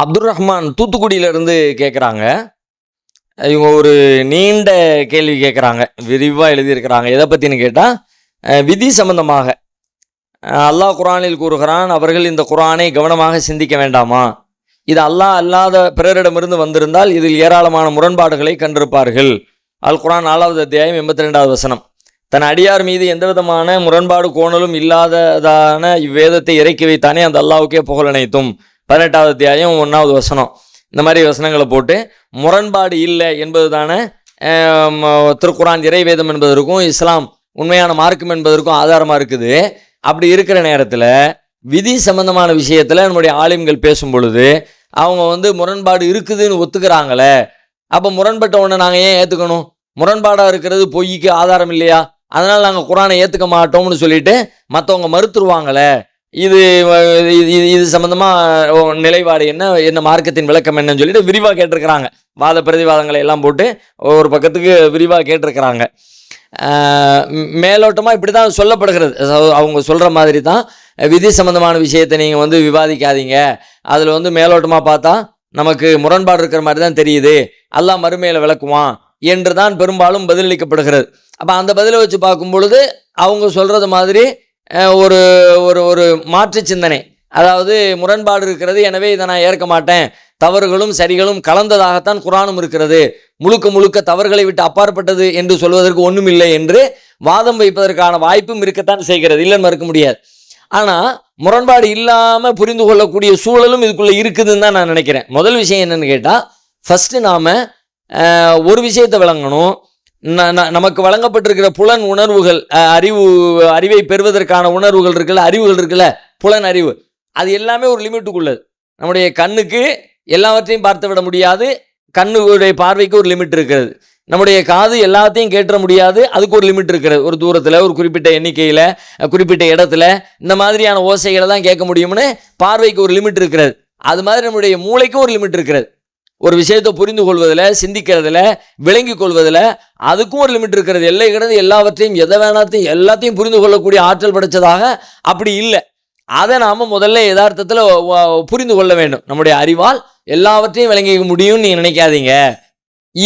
அப்துல் ரஹ்மான் தூத்துக்குடியிலேருந்து கேட்குறாங்க இவங்க ஒரு நீண்ட கேள்வி கேட்குறாங்க விரிவாக எழுதியிருக்கிறாங்க. எதை பற்றின்னு கேட்டால் விதி சம்பந்தமாக. அல்லாஹ் குரானில் கூறுகிறான் அவர்கள் இந்த குரானை கவனமாக சிந்திக்க வேண்டாமா? இது அல்லாஹ் அல்லாத பிறரிடமிருந்து வந்திருந்தால் இதில் ஏராளமான முரண்பாடுகளை கண்டிருப்பார்கள். அல் குரான் நாலாவது அத்தியாயம் எண்பத்தி ரெண்டாவது வசனம். தன் அடியார் மீது எந்த விதமான முரண்பாடு கோணலும் இல்லாததான இவ்வேதத்தை இறக்கி வைத்தானே அந்த அல்லாவுக்கே புகழ் அனைத்தும். பதினெட்டாவது அத்தியாயம் ஒன்றாவது வசனம். இந்த மாதிரி வசனங்களை போட்டு முரண்பாடு இல்லை என்பது தானே திருக்குரான் இறைவேதம் என்பதற்கும் இஸ்லாம் உண்மையான மார்க்கம் என்பதற்கும் ஆதாரமாக இருக்குது. அப்படி இருக்கிற நேரத்தில் விதி சம்பந்தமான விஷயத்தில் நம்முடைய ஆலிம்கள் பேசும் பொழுது அவங்க வந்து முரண்பாடு இருக்குதுன்னு ஒத்துக்கிறாங்களே அப்போ முரண்பட்ட ஒன்று நாங்கள் ஏன் ஏற்றுக்கணும் முரண்பாடாக இருக்கிறது பொய்க்கு ஆதாரம் இல்லையா? அதனால் நாங்கள் குரானை ஏற்றுக்க மாட்டோம்னு சொல்லிட்டு மற்றவங்க மறுத்துருவாங்களே இது இது இது- இது சம்மந்தமாக நிலைப்பாடு என்ன என்ன மார்க்கத்தின் விளக்கம் என்னன்னு சொல்லிட்டு விரிவாக கேட்டிருக்கிறாங்க. வாத பிரதிவாதங்களை எல்லாம் போட்டு ஒரு பக்கத்துக்கு விரிவாக கேட்டிருக்கிறாங்க. மேலோட்டமாக இப்படி தான் சொல்லப்படுகிறது. அவங்க சொல்கிற மாதிரி தான் விதி சம்மந்தமான விஷயத்தை நீங்கள் வந்து விவாதிக்காதீங்க. அதில் வந்து மேலோட்டமாக பார்த்தா நமக்கு முரண்பாடு இருக்கிற மாதிரி தான் தெரியுது. எல்லாம் மறுமையில் விளக்குவான் என்று தான் பெரும்பாலும் பதிலளிக்கப்படுகிறது. அப்போ அந்த பதிலை வச்சு பார்க்கும் பொழுது அவங்க சொல்கிறது மாதிரி ஒரு ஒரு ஒரு மாற்று சிந்தனை. அதாவது முரண்பாடு இருக்கிறது எனவே இதை நான் ஏற்க மாட்டேன். தவறுகளும் சரிகளும் கலந்ததாகத்தான் குரானும் இருக்கிறது. முழுக்க முழுக்க தவறுகளை விட்டு அப்பாற்பட்டது என்று சொல்வதற்கு ஒன்றுமில்லை என்று வாதம் வைப்பதற்கான வாய்ப்பும் இருக்கத்தான் செய்கிறது. இல்லைன்னு மறுக்க முடியாது. ஆனால் முரண்பாடு இல்லாமல் புரிந்து கொள்ளக்கூடிய சூழலும் இதுக்குள்ளே இருக்குதுன்னு தான் நான் நினைக்கிறேன். முதல் விஷயம் என்னென்னு கேட்டால் ஃபஸ்ட்டு நாம் ஒரு விஷயத்தை விளங்கணும். நமக்கு வழங்கப்பட்டிருக்கிற புலன் உணர்வுகள் அறிவு அறிவை பெறுவதற்கான உணர்வுகள் இருக்குல்ல அறிவுகள் இருக்குல்ல புலன் அறிவு. அது எல்லாமே ஒரு லிமிட்டுக்குள்ளது. நம்முடைய கண்ணுக்கு எல்லாவற்றையும் பார்த்து விட முடியாது கண்ணுடைய பார்வைக்கு ஒரு லிமிட் இருக்கிறது. நம்முடைய காது எல்லாத்தையும் கேட்டுற முடியாது அதுக்கு ஒரு லிமிட் இருக்கிறது. ஒரு தூரத்தில் ஒரு குறிப்பிட்ட எண்ணிக்கையில் குறிப்பிட்ட இடத்துல இந்த மாதிரியான ஓசைகளை தான் கேட்க முடியும்னு பார்வைக்கு ஒரு லிமிட் இருக்கிறது. அது மாதிரி நம்முடைய மூளைக்கும் ஒரு லிமிட் இருக்கிறது. ஒரு விஷயத்தை புரிந்து கொள்வதில் சிந்திக்கிறதுல விளங்கி கொள்வதில் அதுக்கும் ஒரு லிமிட் இருக்கிறது. எல்லை கிடந்து எல்லாவற்றையும் எதை வேணாத்தையும் எல்லாத்தையும் புரிந்து கொள்ளக்கூடிய ஆற்றல் படைச்சதாக அப்படி இல்லை. அதை நாம் முதல்ல யதார்த்தத்தில் புரிந்து கொள்ள வேண்டும். நம்முடைய அறிவால் எல்லாவற்றையும் விளங்கிக்க முடியும்னு நீங்கள் நினைக்காதீங்க.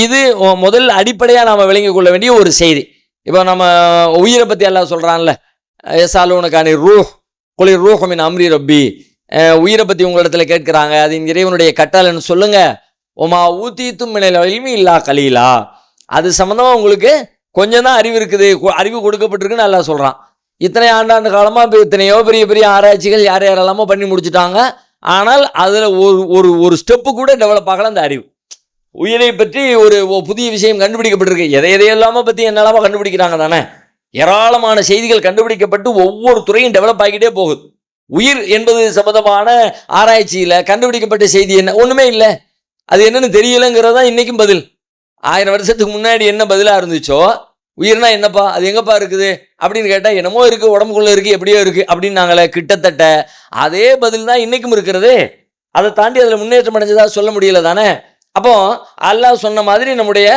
இது முதல் அடிப்படையாக நாம் விளங்கிக் கொள்ள வேண்டிய ஒரு செய்தி. இப்போ நம்ம உயிரை பற்றி எல்லாம் சொல்கிறான்ல எசாலு உனக்கான ரூ குளிர் ரூஹமின் அம்ரி ரப்பி. உயிரை பற்றி உங்களிடத்துல கேட்குறாங்க. அது இறைவனுடைய கட்டளைன்னு சொல்லுங்கள் ஒமா ஊத்தீத்தும் மினல் இல்மி இல்லா கலீலா. அது சம்மந்தமாக உங்களுக்கு கொஞ்சம் தான் அறிவு இருக்குது. அறிவு கொடுக்கப்பட்டிருக்குன்னு நல்லா சொல்கிறான் இத்தனை ஆண்டாண்டு காலமாக இப்போ இத்தனையோ பெரிய பெரிய ஆராய்ச்சிகள் யார் யாரெல்லாமோ பண்ணி முடிச்சிட்டாங்க. ஆனால் அதில் ஒரு ஒரு ஒரு ஸ்டெப்பு கூட டெவலப் ஆகலாம் அந்த அறிவு. உயிரை பற்றி ஒரு புதிய விஷயம் கண்டுபிடிக்கப்பட்டிருக்கு. எதை எதையெல்லாமோ பற்றி என்னெல்லாமோ கண்டுபிடிக்கிறாங்க தானே. ஏராளமான செய்திகள் கண்டுபிடிக்கப்பட்டு ஒவ்வொரு துறையும் டெவலப் ஆகிட்டே போகுது. உயிர் என்பது சம்பந்தமான ஆராய்ச்சியில் கண்டுபிடிக்கப்பட்ட செய்தி என்ன? ஒன்றுமே இல்லை. அது என்னன்னு தெரியலங்கிறது தான் இன்றைக்கும் பதில். ஆயிரம் வருஷத்துக்கு முன்னாடி என்ன பதிலாக இருந்துச்சோ உயிர்னா என்னப்பா அது எங்கப்பா இருக்குது? அப்படின்னு கேட்டால் என்னமோ இருக்குது உடம்புக்குள்ளே இருக்குது எப்படியோ இருக்குது அப்படின்னு நாங்களே கிட்டத்தட்ட அதே பதில் தான் இன்றைக்கும் இருக்கிறது. அதை தாண்டி அதில் முன்னேற்றம் அடைஞ்சதாக சொல்ல முடியல தானே? அப்போ அல்லாஹ் சொன்ன மாதிரி நம்முடைய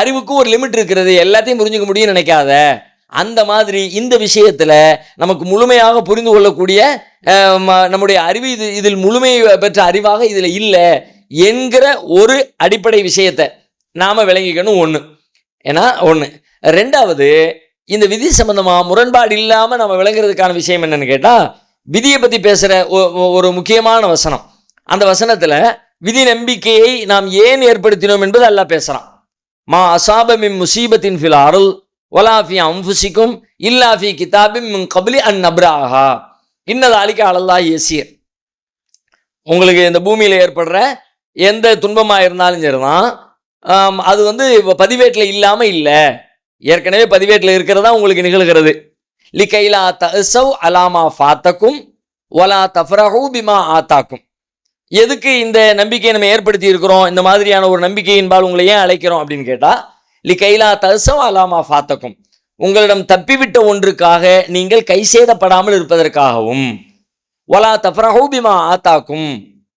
அறிவுக்கும் ஒரு லிமிட் இருக்கிறது. எல்லாத்தையும் புரிஞ்சுக்க முடியும்னு நினைக்காத. அந்த மாதிரி இந்த விஷயத்தில் நமக்கு முழுமையாக புரிந்து கொள்ளக்கூடிய ம- நம்முடைய அறிவு இது இதில் முழுமை பெற்ற அறிவாக இதில் இல்லை. என்கிற ஒரு அடிப்படை விஷயத்தை நாம் விளங்கிக்கணும் ஒன்று ஏன்னா ஒன்று ரெண்டாவது இந்த விதி சம்பந்தமாக முரண்பாடு இல்லாமல் நம்ம விளங்குறதுக்கான விஷயம் என்னன்னு கேட்டால் விதியை பற்றி பேசுகிற ஒரு முக்கியமான வசனம். அந்த வசனத்தில் விதி நம்பிக்கையை நாம் ஏன் ஏற்படுத்தினோம் என்பது அல்லா பேசுகிறான் மா அசாபமிம் முசீபத்தின் ஃபில் அருள் ஒலாஃபி அம்புசிக்கும் இல்லாஃபி கிதாபின் மின் கபிலி அன் நப்ராஹா. இன்னது அழிக்க அலல்லா இயசியர் உங்களுக்கு இந்த பூமியில் ஏற்படுற எந்த துன்பமாக இருந்தாலும் சரிதான். தான் அது வந்து பதிவேட்டில் இல்லாமல் இல்லை. ஏற்கனவே பதிவேட்டில் இருக்கிறதா உங்களுக்கு நிகழ்கிறது. லிகைலா தசவ் அலாமா ஃபாத்தக்கும் ஒலா தஃப்ரஹூ பிமா ஆத்தாக்கும். எதுக்கு இந்த நம்பிக்கையை நம்ம ஏற்படுத்தி இருக்கிறோம்? இந்த மாதிரியான ஒரு நம்பிக்கையின்பால் உங்களை ஏன் அழைக்கிறோம் அப்படின்னு கேட்டால் லிகைலா தசவ் அலாமா ஃபாத்தக்கும். உங்களிடம் தப்பிவிட்ட ஒன்றுக்காக நீங்கள் கைசேதப்படாமல் இருப்பதற்காகவும் ஒலா தஃப்ரஹூ பிமா ஆத்தாக்கும்.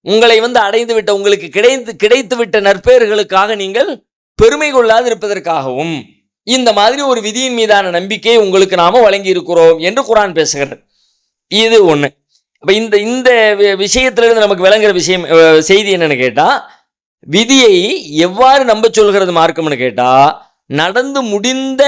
உங்களை வந்து அடைந்து விட்ட உங்களுக்கு கிடைத்து கிடைத்து விட்ட நற்பெயர்களுக்காக நீங்கள் பெருமை கொள்ளாது இருப்பதற்காகவும் இந்த மாதிரி ஒரு விதியின் மீதான நம்பிக்கையை உங்களுக்கு நாம வழங்கி இருக்கிறோம் என்று குரான் பேசுகிறது. இது ஒன்று அப்ப இந்த இந்த வி- விஷயத்திலிருந்து நமக்கு விளங்குற விஷயம் செய்தி என்னன்னு கேட்டா விதியை எவ்வாறு நம்ப சொல்கிறது மார்க்கம்னு கேட்டா நடந்து முடிந்த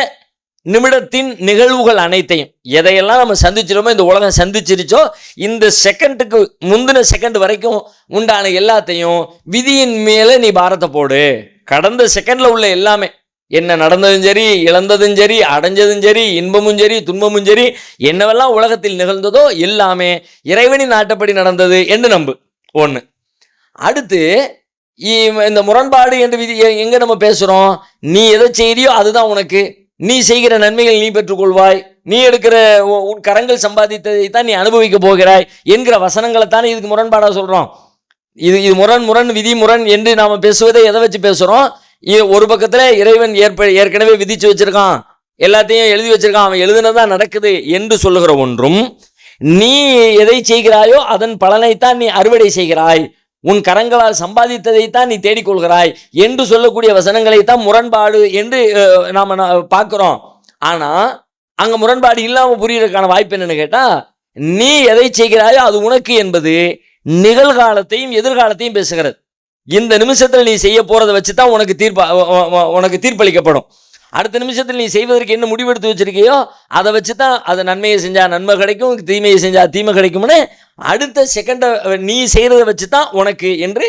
நிமிடத்தின் நிகழ்வுகள் அனைத்தையும். எதையெல்லாம் நம்ம சந்திச்சிருமோ இந்த உலகம் சந்திச்சிருச்சோ இந்த செகண்டுக்கு முந்தின செகண்ட் வரைக்கும் உண்டான எல்லாத்தையும் விதியின் மேலே நீ பாரத்தை போடு. கடந்த செகண்டில் உள்ள எல்லாமே என்ன நடந்ததும் சரி இழந்ததும் சரி அடைஞ்சதும் சரி இன்பமும் சரி துன்பமும் சரி என்னவெல்லாம் உலகத்தில் நிகழ்ந்ததோ எல்லாமே இறைவனின் நாட்டப்படி நடந்தது என்று நம்பு. ஒன்று அடுத்து இ- இந்த முரண்பாடு என்று விதி எங்கே நம்ம பேசுகிறோம் நீ எதை செய்கிறியோ அதுதான் உனக்கு. நீ செய்கிற நன்மைகள் நீ பெற்றுக்கொள்வாய். நீ எடுக்கிற உன் கரங்கள் சம்பாதித்ததை தான் நீ அனுபவிக்க போகிறாய் என்கிற வசனங்களை தானே இதுக்கு முரண்பாடாக சொல்கிறோம் இது இது முரண் முரண் விதி முரண் என்று நாம் பேசுவதை எதை வச்சு பேசுகிறோம் ஒரு பக்கத்தில் இறைவன் ஏற்ப ஏற்கனவே விதிச்சு வச்சுருக்கான். எல்லாத்தையும் எழுதி வச்சுருக்கான். அவன் எழுதுனதான் நடக்குது என்று சொல்லுகிற ஒன்றும் நீ எதை செய்கிறாயோ அதன் பலனைத்தான் நீ அறுவடை செய்கிறாய். உன் கரங்களால் சம்பாதித்ததைத்தான் நீ தேடிக்கொள்கிறாய் என்று சொல்லக்கூடிய வசனங்களை தான் முரண்பாடு என்று நாம் பார்க்குறோம். ஆனால் அங்கே முரண்பாடு இல்லாமல் புரியறதுக்கான வாய்ப்பு என்னென்னு கேட்டால் நீ எதை செய்கிறாயோ அது உனக்கு என்பது நிகழ்காலத்தையும் எதிர்காலத்தையும் பேசுகிறது. இந்த நிமிஷத்தில் நீ செய்ய போகிறத வச்சு தான் உனக்கு தீர்ப்பா உனக்கு தீர்ப்பளிக்கப்படும். அடுத்த நிமிஷத்தில் நீ செய்வதற்கு என்ன முடிவெடுத்து வச்சிருக்கியோ அதை வச்சு தான் அதை நன்மையை செஞ்சால் நன்மை கிடைக்கும் தீமையை செஞ்சால் தீமை கிடைக்கும்னு அடுத்த செகண்டை நீ செய்கிறத வச்சு தான் உனக்கு என்று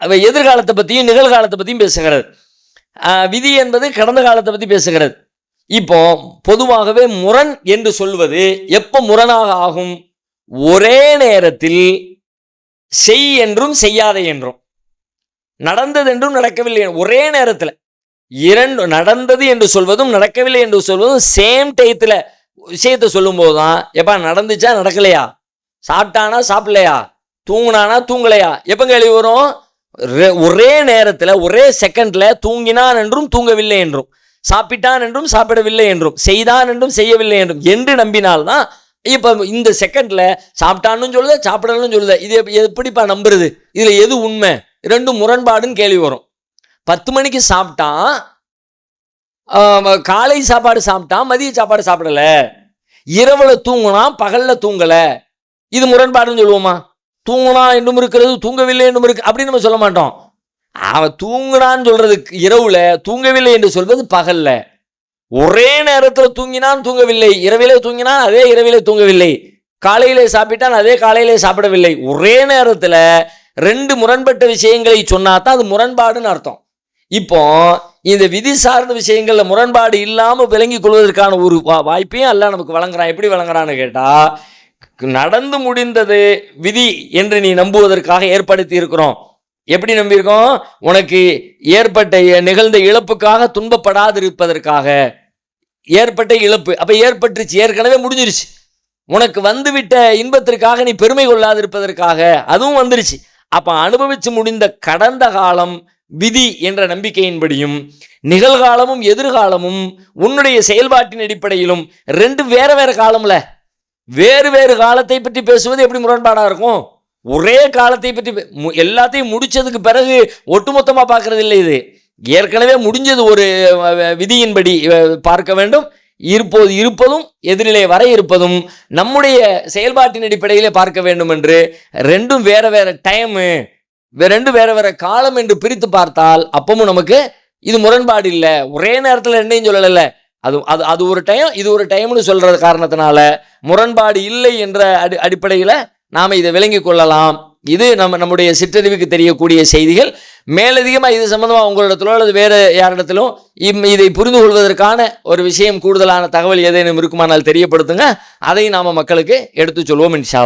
அவை எதிர்காலத்தை பற்றியும் நிகழ்காலத்தை பற்றியும் பேசுகிறது விதி என்பது கடந்த காலத்தை பற்றி பேசுகிறது. இப்போ பொதுவாகவே முரண் என்று சொல்வது எப்போ முரணாக ஆகும்? ஒரே நேரத்தில் செய் என்றும் செய்யாதே என்றும். நடந்தது என்றும் நடக்கவில்லை ஒரே நேரத்தில். இரண்டு நடந்தது என்று சொல்வதும் நடக்கவில்லை என்று சொல்வதும் சேம் டயத்தில் விஷயத்தை சொல்லும்போது தான் எப்பா நடந்துச்சா நடக்கலையா? சாப்பிட்டானா சாப்பிடலையா? தூங்கினானா தூங்கலையா? எப்போ கேள்வி வரும்? ரெ- ஒரே நேரத்தில் ஒரே செகண்டில் தூங்கினான் என்றும் தூங்கவில்லை என்றும் சாப்பிட்டான் என்றும் சாப்பிடவில்லை என்றும் செய்தான் என்றும் செய்யவில்லை என்றும் என்று நம்பினால்தான் இப்போ இந்த செகண்டில் சாப்பிட்டான்னு சொல்லுத சாப்பிடணும்னு சொல்லுத? இது எப்படிப்பா நம்புறது? இதில் எது உண்மை? ரெண்டும் முரண்பாடுன்னு கேள்வி வரும். பத்து மணிக்கு சாப்பிட்டான். காலை சாப்பாடு சாப்பிட்டான் மதிய சாப்பாடு சாப்பிடல. இரவுல தூங்கினா பகல்ல தூங்கல. இது முரண்பாடுன்னு சொல்லுவோமா? தூங்கினா என்றும் இருக்கிறது தூங்கவில்லை என்றும் இருக்கு அப்படின்னு நம்ம சொல்ல மாட்டோம். அவன் தூங்கினான்னு சொல்றதுக்கு இரவுல தூங்கவில்லை என்று சொல்வது பகல்ல. ஒரே நேரத்தில் தூங்கினான் தூங்கவில்லை. இரவிலே தூங்கினான் அதே இரவிலே தூங்கவில்லை. காலையிலே சாப்பிட்டான் அதே காலையிலே சாப்பிடவில்லை. ஒரே நேரத்தில் ரெண்டு முரண்பட்ட விஷயங்களை சொன்னா தான் அது முரண்பாடுன்னு அர்த்தம். இப்போ இந்த விதி சார்ந்த விஷயங்களில் முரண்பாடு இல்லாமல் விளங்கிக் கொள்வதற்கான ஒரு வா- வாய்ப்பையும் அல்ல நமக்கு வழங்குறான். எப்படி வழங்குறான்னு கேட்டால் நடந்து முடிந்தது விதி என்று நீ நம்புவதற்காக ஏற்படுத்தி இருக்கிறோம். எப்படி நம்பியிருக்கோம்? உனக்கு ஏற்பட்ட நிகழ்ந்த இழப்புக்காக துன்பப்படாதிருப்பதற்காக. ஏற்பட்ட இழப்பு. அப்போ ஏற்பட்டுருச்சு. ஏற்கனவே முடிஞ்சிருச்சு. உனக்கு வந்துவிட்ட இன்பத்திற்காக நீ பெருமை கொள்ளாதிருப்பதற்காக. அதுவும் வந்துருச்சு. அப்போ அனுபவிச்சு முடிந்த கடந்த காலம் விதி என்ற நம்பிக்கையின்படியும் நிகழ்காலமும் எதிர்காலமும் உன்னுடைய செயல்பாட்டின் அடிப்படையிலும் ரெண்டு வேற வேற காலம்ல. வேறு வேறு காலத்தை பற்றி பேசுவது எப்படி முரண்பாடாக இருக்கும்? ஒரே காலத்தை பற்றி பே- மு- எல்லாத்தையும் முடிச்சதுக்கு பிறகு ஒட்டுமொத்தமாக பார்க்கறது இல்லை இது. ஏற்கனவே முடிஞ்சது ஒரு விதியின்படி பார்க்க வேண்டும். இருப்போது இருப்பதும் எதிரிலே வர இருப்பதும் நம்முடைய செயல்பாட்டின் அடிப்படையிலே பார்க்க வேண்டும் என்று ரெண்டும் வேற வேற டைமு ரெண்டு வேற வேற காலம் என்று பிரித்து பார்த்தால் அப்பவும் நமக்கு இது முரண்பாடு இல்லை. ஒரே நேரத்தில் ரெண்டையும் சொல்லலைல்ல. அது அது அது ஒரு டைம் இது ஒரு டைம்னு சொல்கிற காரணத்தினால முரண்பாடு இல்லை என்ற அடி அடிப்படையில் நாம் இதை விளங்கி கொள்ளலாம். இது நம்ம நம்முடைய சிற்றறிவுக்கு தெரியக்கூடிய செய்திகள். மேலதிகமாக இது சம்மந்தமாக உங்களிடத்திலோ அல்லது வேறு யாரிடத்திலும் இம் இதை புரிந்து கொள்வதற்கான ஒரு விஷயம் கூடுதலான தகவல் ஏதேனும் இருக்குமானால் தெரியப்படுத்துங்க. அதை நாம் மக்களுக்கு எடுத்து சொல்வோம் இன்ஷா